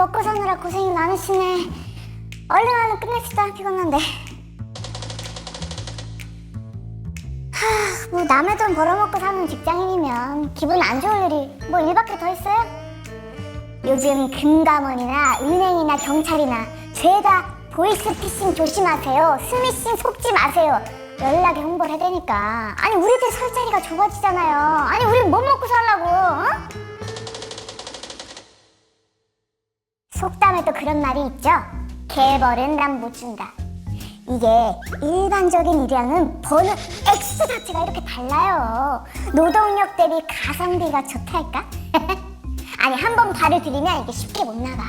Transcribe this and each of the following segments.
먹고 사느라 고생이 많으시네. 얼른 얼른 끝냅시다. 피곤한데. 하, 뭐 남의 돈 벌어먹고 사는 직장인이면 기분 안 좋을 일이 뭐 일밖에 더 있어요? 요즘 금감원이나 은행이나 경찰이나 죄다 보이스피싱 조심하세요. 스미싱 속지 마세요. 연락에 홍보를 해대니까. 아니 우리들 설 자리가 좁아지잖아요. 아니 우리 뭐 먹고 살라고? 어? 속담에 또 그런 말이 있죠. 개벌은 남못 준다. 이게 일반적인 일이랑은 버는 액수 자체가 이렇게 달라요. 노동력 대비 가성비가 좋달까? 아니 한 번 발을 들이면 이게 쉽게 못 나가.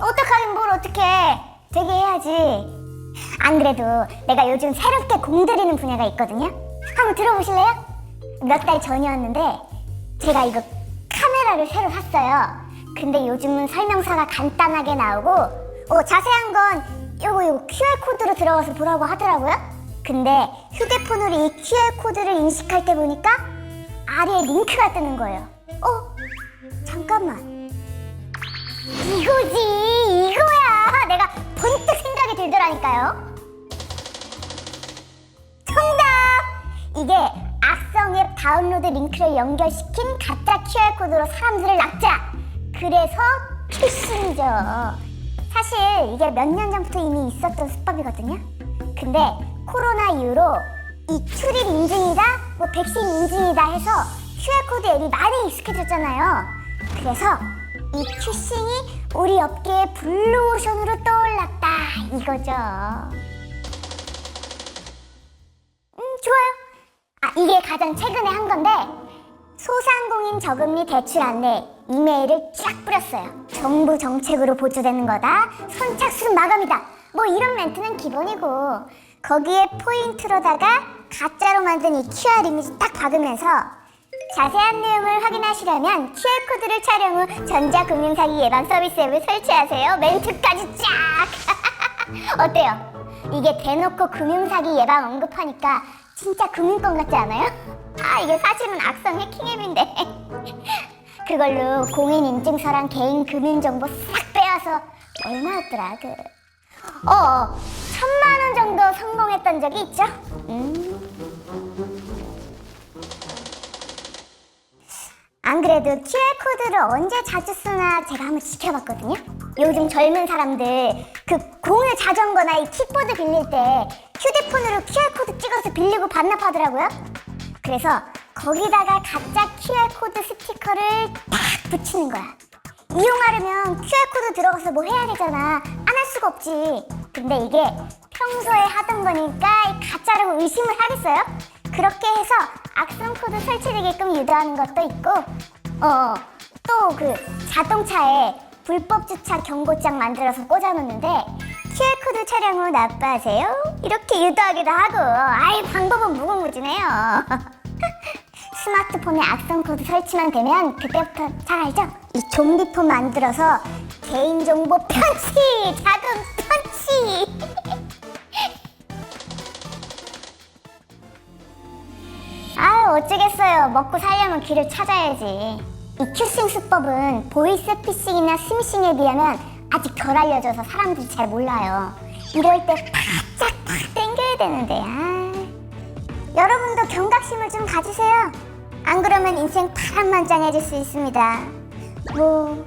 어떡하긴 뭘 어떡해. 되게 해야지. 안 그래도 내가 요즘 새롭게 공들이는 분야가 있거든요. 한번 들어보실래요? 몇 달 전이었는데 제가 이거 카메라를 새로 샀어요. 근데 요즘은 설명서가 간단하게 나오고 어, 자세한 건 요거 요거 QR 코드로 들어가서 보라고 하더라고요. 근데 휴대폰으로 이 QR 코드를 인식할 때 보니까 아래에 링크가 뜨는 거예요. 어? 잠깐만. 이거지 이거야. 내가 번뜩 생각이 들더라니까요. 정답! 이게 앱 다운로드 링크를 연결시킨 가짜 QR코드로 사람들을 낚자! 그래서 피싱이죠. 사실 이게 몇 년 전부터 이미 있었던 수법이거든요. 근데 코로나 이후로 이 출입 인증이다, 뭐 백신 인증이다 해서 QR코드 앱이 많이 익숙해졌잖아요. 그래서 이 피싱이 우리 업계의 블루오션으로 떠올랐다 이거죠. 가장 최근에 한 건데 소상공인 저금리 대출 안내 이메일을 쫙 뿌렸어요. 정부 정책으로 보조되는 거다. 선착순 마감이다. 뭐 이런 멘트는 기본이고 거기에 포인트로다가 가짜로 만든 이 QR 이미지 딱 박으면서 자세한 내용을 확인하시려면 QR코드를 촬영 후 전자금융사기 예방 서비스 앱을 설치하세요. 멘트까지 쫙! 어때요? 이게 대놓고 금융사기 예방 언급하니까 진짜 금융권 같지 않아요? 아 이게 사실은 악성 해킹 앱인데 그걸로 공인 인증서랑 개인 금융 정보 싹 빼와서 얼마였더라 그 어, 천만 원 정도 성공했던 적이 있죠? 음. 안 그래도 QR코드를 언제 자주 쓰나 제가 한번 지켜봤거든요. 요즘 젊은 사람들 그 공유 자전거나 이 킥보드 빌릴 때 휴대폰으로 QR코드 찍어서 빌리고 반납하더라고요. 그래서 거기다가 가짜 QR코드 스티커를 딱 붙이는 거야. 이용하려면 QR코드 들어가서 뭐 해야 되잖아. 안 할 수가 없지. 근데 이게 평소에 하던 거니까 이 가짜라고 의심을 하겠어요? 그렇게 해서 악성 코드 설치되게끔 유도하는 것도 있고, 어, 또 그 자동차에 불법 주차 경고장 만들어서 꽂아놓는데 QR코드 촬영 후 납부하세요? 이렇게 유도하기도 하고, 아이 방법은 무궁무진해요. 스마트폰에 악성 코드 설치만 되면 그때부터 잘 알죠? 이 좀비폰 만들어서 개인정보 편취! 자금 편취! 아 어쩌겠어요. 먹고 살려면 길을 찾아야지. 이 큐싱 수법은 보이스 피싱이나 스미싱에 비하면 아직 덜 알려져서 사람들이 잘 몰라요. 이럴 때 바짝 팍 땡겨야 되는데. 아. 여러분도 경각심을 좀 가지세요. 안 그러면 인생 파란만장해질 수 있습니다. 뭐,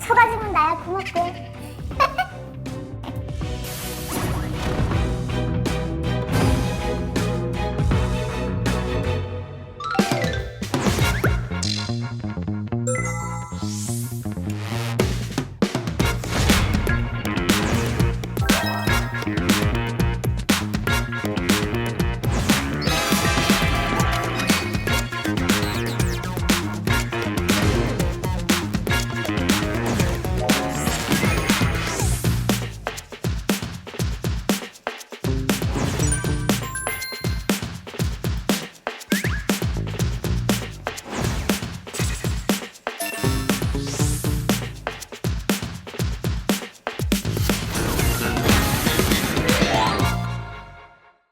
서 가지면 나야 고맙고.